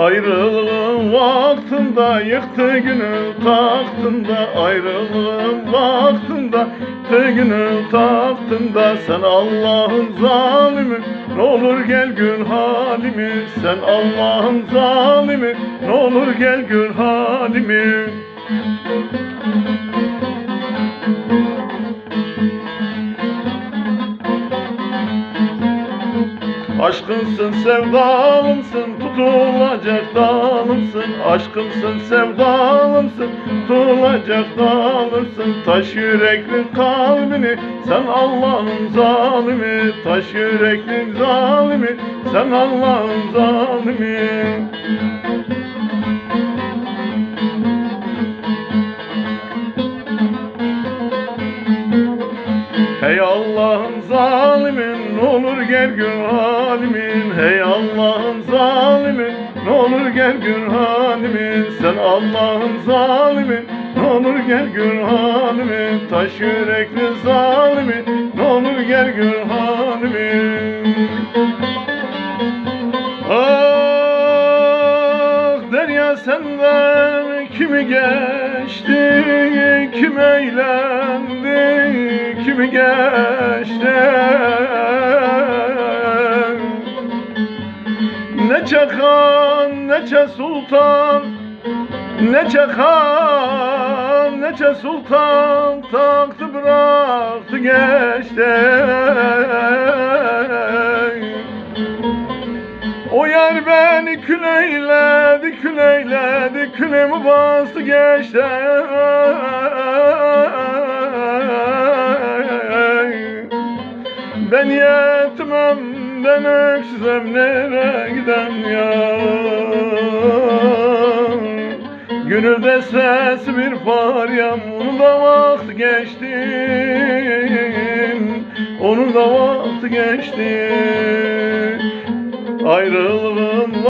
Ayrılığın vaktinde yıktı günü taktında Ayrılığın vaktinde yıktı günü taktında Sen Allah'ın zalimi ne olur gel gül halimi. Sen Allah'ın zalimi ne olur gel gül halimi Aşkımsın sevdalımsın tutulacak dalımsın. Aşkımsın sevdalımsın tutulacak dalımsın. Taş yürekli kalbini sen Allah'ın zalimi. Taş yürekli zalimi sen Allah'ın zalimi Hey Allah'ın zalimin ne olur gel gör halimin. Hey Allah'ın zalimin ne olur gel gör halimin. Sen Allah'ın zalimin ne olur gel gör halimin. Taş yürekli zalimin ne olur gel gör halimin. Ah derya senden kimi geçti kim eğlendi kimi geçti? Ne çakan neçe sultan Neçe han, neçe sultan taktı bıraktı geçti O yer beni küleyledi, küleyledi, külemi bastı geçti. Ben yetimem, ben öksüzem, nereye gidem ya? Gönülde ses bir faryam, onu da vakti geçti. Onun da vakti geçti. Ayrılığın